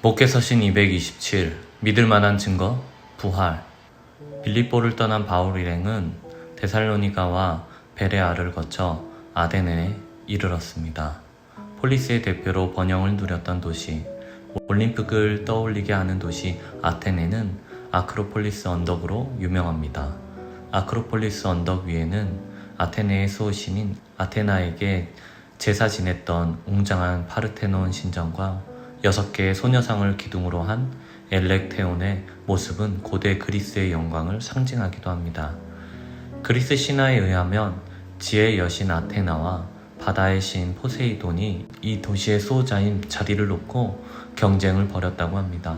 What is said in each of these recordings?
목회서신 227 믿을 만한 증거 부활 빌립보를 떠난 바울 일행은 데살로니가와 베레아를 거쳐 아데네에 이르렀습니다. 폴리스의 대표로 번영을 누렸던 도시 올림픽을 떠올리게 하는 도시 아테네는 아크로폴리스 언덕으로 유명합니다. 아크로폴리스 언덕 위에는 아테네의 수호신인 아테나에게 제사 지냈던 웅장한 파르테논 신전과 여섯 개의 소녀상을 기둥으로 한 엘렉테온의 모습은 고대 그리스의 영광을 상징하기도 합니다. 그리스 신화에 의하면 지혜의 여신 아테나와 바다의 신 포세이돈이 이 도시의 수호자인 자리를 놓고 경쟁을 벌였다고 합니다.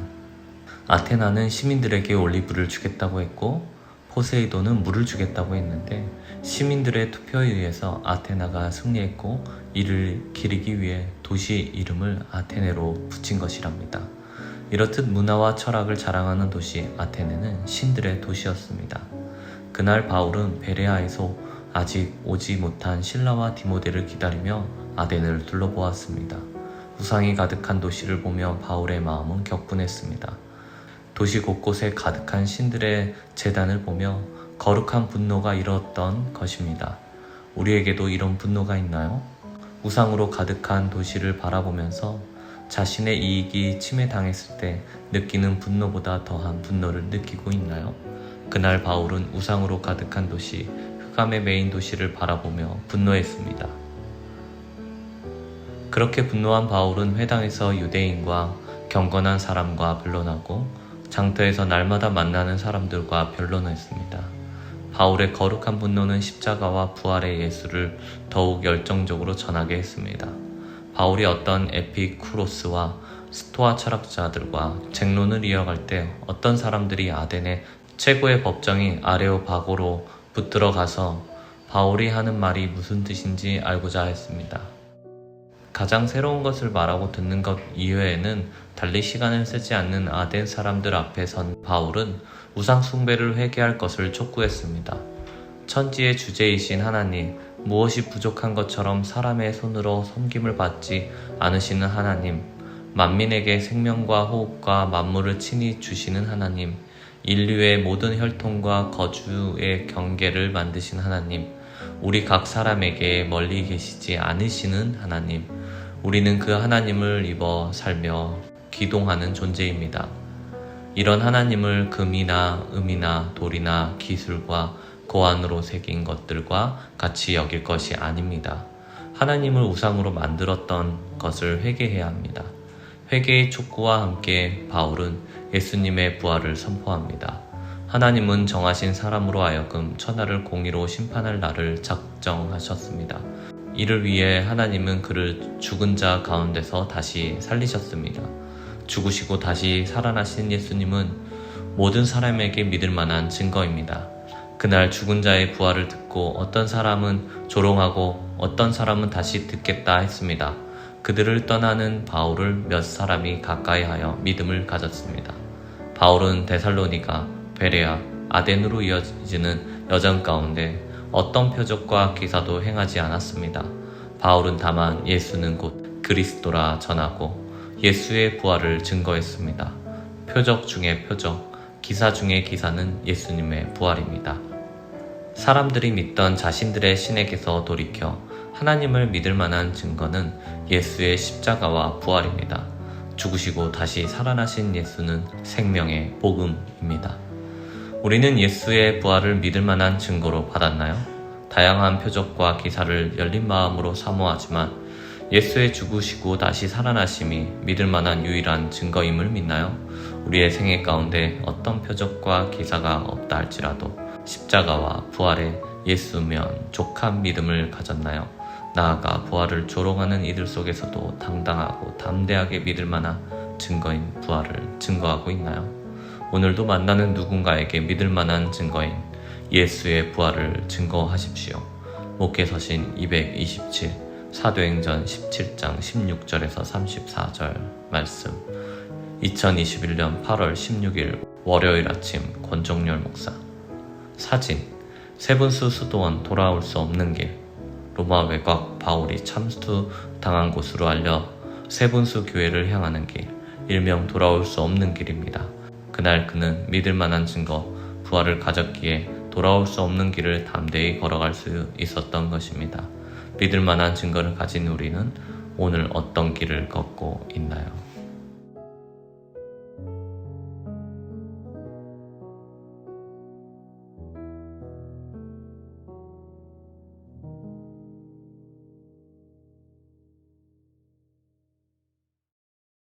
아테나는 시민들에게 올리브를 주겠다고 했고 포세이돈은 물을 주겠다고 했는데 시민들의 투표에 의해서 아테나가 승리했고 이를 기리기 위해 도시 이름을 아테네로 붙인 것이랍니다. 이렇듯 문화와 철학을 자랑하는 도시 아테네는 신들의 도시였습니다. 그날 바울은 베레아에서 아직 오지 못한 신라와 디모데를 기다리며 아덴을 둘러보았습니다. 우상이 가득한 도시를 보며 바울의 마음은 격분했습니다. 도시 곳곳에 가득한 신들의 재단을 보며 거룩한 분노가 일었던 것입니다. 우리에게도 이런 분노가 있나요? 우상으로 가득한 도시를 바라보면서 자신의 이익이 침해당했을 때 느끼는 분노보다 더한 분노를 느끼고 있나요? 그날 바울은 우상으로 가득한 도시, 흑암의 메인 도시를 바라보며 분노했습니다. 그렇게 분노한 바울은 회당에서 유대인과 경건한 사람과 변론하고 장터에서 날마다 만나는 사람들과 변론했습니다. 바울의 거룩한 분노는 십자가와 부활의 예수를 더욱 열정적으로 전하게 했습니다. 바울이 어떤 에피쿠로스와 스토아 철학자들과 쟁론을 이어갈 때 어떤 사람들이 아덴의 최고의 법정인 아레오바고로 붙들어 가서 바울이 하는 말이 무슨 뜻인지 알고자 했습니다. 가장 새로운 것을 말하고 듣는 것 이외에는 달리 시간을 쓰지 않는 아덴 사람들 앞에 선 바울은 우상 숭배를 회개할 것을 촉구했습니다. 천지의 주제이신 하나님, 무엇이 부족한 것처럼 사람의 손으로 섬김을 받지 않으시는 하나님, 만민에게 생명과 호흡과 만물을 친히 주시는 하나님, 인류의 모든 혈통과 거주의 경계를 만드신 하나님, 우리 각 사람에게 멀리 계시지 않으시는 하나님, 우리는 그 하나님을 입어 살며 기동하는 존재입니다. 이런 하나님을 금이나 음이나 돌이나 기술과 고안으로 새긴 것들과 같이 여길 것이 아닙니다. 하나님을 우상으로 만들었던 것을 회개해야 합니다. 회개의 촉구와 함께 바울은 예수님의 부활을 선포합니다. 하나님은 정하신 사람으로 하여금 천하를 공의로 심판할 날을 작정하셨습니다. 이를 위해 하나님은 그를 죽은 자 가운데서 다시 살리셨습니다. 죽으시고 다시 살아나신 예수님은 모든 사람에게 믿을 만한 증거입니다. 그날 죽은 자의 부활을 듣고 어떤 사람은 조롱하고 어떤 사람은 다시 듣겠다 했습니다. 그들을 떠나는 바울을 몇 사람이 가까이 하여 믿음을 가졌습니다. 바울은 데살로니가, 베레아, 아덴으로 이어지는 여정 가운데 어떤 표적과 기사도 행하지 않았습니다. 바울은 다만 예수는 곧 그리스도라 전하고 예수의 부활을 증거했습니다. 표적 중의 표적, 기사 중의 기사는 예수님의 부활입니다. 사람들이 믿던 자신들의 신에게서 돌이켜 하나님을 믿을 만한 증거는 예수의 십자가와 부활입니다. 죽으시고 다시 살아나신 예수는 생명의 복음입니다. 우리는 예수의 부활을 믿을 만한 증거로 받았나요? 다양한 표적과 기사를 열린 마음으로 사모하지만 예수의 죽으시고 다시 살아나심이 믿을 만한 유일한 증거임을 믿나요? 우리의 생애 가운데 어떤 표적과 기사가 없다 할지라도 십자가와 부활의 예수면 족한 믿음을 가졌나요? 나아가 부활을 조롱하는 이들 속에서도 당당하고 담대하게 믿을 만한 증거인 부활을 증거하고 있나요? 오늘도 만나는 누군가에게 믿을 만한 증거인 예수의 부활을 증거하십시오. 목회서신 227 사도행전 17장 16절에서 34절 말씀. 2021년 8월 16일 월요일 아침 권종열 목사. 사진. 세분수 수도원 돌아올 수 없는 길. 로마 외곽 바울이 참수 당한 곳으로 알려 세분수 교회를 향하는 길. 일명 돌아올 수 없는 길입니다. 그날 그는 믿을 만한 증거, 부활을 가졌기에 돌아올 수 없는 길을 담대히 걸어갈 수 있었던 것입니다. 믿을 만한 증거를 가진 우리는 오늘 어떤 길을 걷고 있나요?